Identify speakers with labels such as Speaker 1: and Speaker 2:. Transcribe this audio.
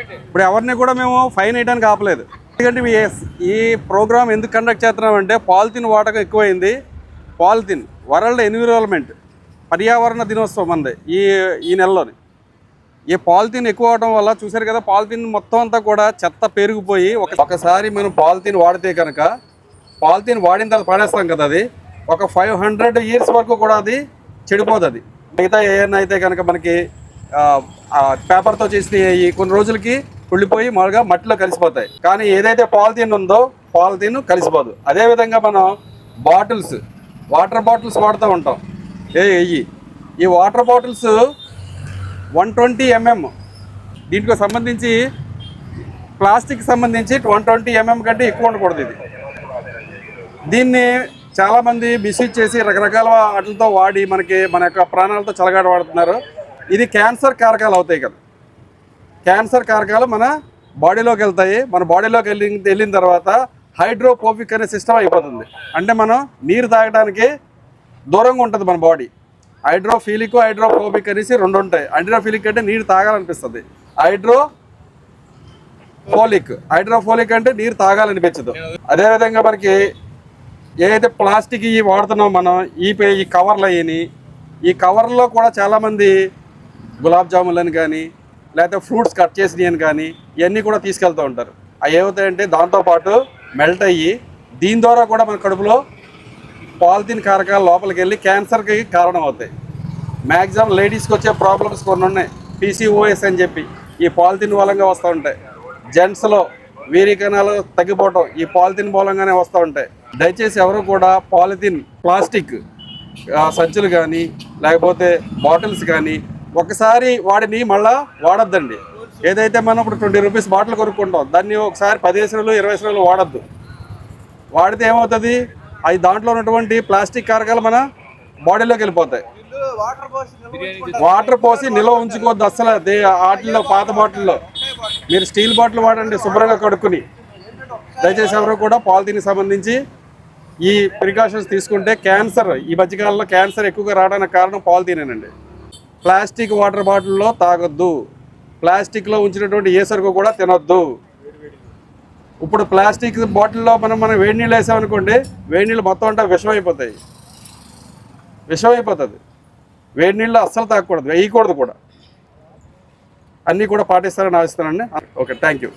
Speaker 1: ఇప్పుడు ఎవరిని కూడా మేము ఫైన్ వేయడానికి ఆపలేదు. ఎందుకంటే ఈ- ప్రోగ్రామ్ ఎందుకు కండక్ట్ చేస్తున్నామంటే పాలిథిన్ వాడకం ఎక్కువైంది. పాలిథిన్ వరల్డ్ ఎన్విరాన్మెంట్ పర్యావరణ దినోత్సవం అంది ఈ ఈ నెలలోని. ఈ పాలిథిన్ ఎక్కువ అవడం వల్ల చూసారు కదా పాలిథిన్ మొత్తం అంతా కూడా చెత్త పెరిగిపోయి ఒక ఒకసారి మనం పాలిథిన్ వాడితే కనుక పాలిథిన్ వాడిన తర్వాత పడేస్తాం కదా అది. ఒక ఫైవ్ హండ్రెడ్ ఇయర్స్ వరకు కూడా అది చెడిపోదు అది మిగతా ఏమైనా అయితే కనుక మనకి పేపర్తో చేసిన ఈ కొన్ని రోజులకి కుళ్ళిపోయి మామూలుగా మట్టిలో కలిసిపోతాయి. కానీ ఏదైతే పాలిథిన్ ఉందో పాలిథిన్ కలిసిపోదు. అదేవిధంగా మనం బాటిల్స్ వాటర్ బాటిల్స్ వాడుతూ ఉంటాం. ఏ ఇవి ఈ water bottles one twenty MM. దీంట్లో సంబంధించి ప్లాస్టిక్ సంబంధించి వన్ ట్వంటీ ఎంఎం కంటే ఎక్కువ ఉండకూడదు ఇది. దీన్ని చాలామంది మిస్యూజ్ చేసి రకరకాల వాటితో వాడి మనకి మన యొక్క ప్రాణాలతో చలగాడ వాడుతున్నారు. ఇది క్యాన్సర్ కారకాలు అవుతాయి కదా. క్యాన్సర్ కారకాలు మన బాడీలోకి వెళ్తాయి. మన బాడీలోకి వెళ్ళి వెళ్ళిన తర్వాత హైడ్రోపోపిక్ అనే సిస్టమ్ అయిపోతుంది. అంటే మనం నీరు తాగడానికి దూరంగా ఉంటుంది మన బాడీ. హైడ్రోఫీలిక్ హైడ్రోఫోబిక్ అనేసి రెండు ఉంటాయి. హైడ్రోఫీలిక్ అంటే నీరు తాగాలనిపిస్తుంది. హైడ్రో ఫోలిక్ హైడ్రోఫోలిక్ అంటే నీరు తాగాలనిపించదు. అదేవిధంగా మనకి ఏదైతే ప్లాస్టిక్ ఇవి వాడుతున్నాం మనం ఈ పే- ఈ కవర్లు అయ్యి ఈ కవర్లో కూడా చాలామంది గులాబ్ జాములను కానీ లేకపోతే ఫ్రూట్స్ కట్ చేసినవి అని కానీ ఇవన్నీ కూడా తీసుకెళ్తూ ఉంటారు. అవి ఏమవుతాయంటే దాంతోపాటు మెల్ట్ అయ్యి దీని ద్వారా కూడా మన కడుపులో పాలిథిన్ కారకాలు లోపలికి వెళ్ళి క్యాన్సర్కి కారణం అవుతాయి మ్యాక్సిమం లేడీస్కి వచ్చే ప్రాబ్లమ్స్ కొన్ని ఉన్నాయి. పీసీఓఎస్ అని చెప్పి ఈ పాలిథిన్ మూలంగా వస్తూ ఉంటాయి. జెంట్స్లో వీరికణాలు తగ్గిపోవటం ఈ పాలిథిన్ మూలంగానే వస్తూ ఉంటాయి. దయచేసి ఎవరు కూడా పాలిథిన్ ప్లాస్టిక్ సంచులు కానీ లేకపోతే బాటిల్స్ కానీ ఒకసారి వాడిని మళ్ళా వాడొద్దండి. ఏదైతే మనం ఇప్పుడు ట్వంటీ రూపీస్ బాటిల్ కొనుక్కుంటాం దాన్ని ఒకసారి పదిహేను రోజులు ఇరవై రోజులు వాడద్దు. వాడితే ఏమవుతుంది? అవి దాంట్లో ఉన్నటువంటి ప్లాస్టిక్ కారకాలు మన బాడీలోకి వెళ్ళిపోతాయి. వాటర్ పోసి నిల్వ ఉంచుకోవద్దు అస్సలు. దే వాటిల్లో పాత బాటిల్లో. మీరు స్టీల్ బాటిల్ వాడండి శుభ్రంగా కడుక్కుని. దయచేసి ఎవరు కూడా పాలిథీన్కి సంబంధించి ఈ ప్రికాషన్స్ తీసుకుంటే క్యాన్సర్ ఈ మధ్యకాలంలో క్యాన్సర్ ఎక్కువగా రావడానికి కారణం పాలిథీనేనండి ప్లాస్టిక్ వాటర్ బాటిల్లో తాగొద్దు. ప్లాస్టిక్లో ఉంచినటువంటి ఏ సరుకు కూడా తినొద్దు. ఇప్పుడు ప్లాస్టిక్ బాటిల్లో మనం మనం వేడి నీళ్ళు వేసామనుకోండి వేడి నీళ్ళు మొత్తం అంతా విషం అయిపోతాయి విషం అయిపోతుంది వేడి నీళ్ళు అస్సలు తాగకూడదు వేయకూడదు కూడా. అన్నీ కూడా పాటిస్తారని ఆశిస్తానండి ఓకే థ్యాంక్ యూ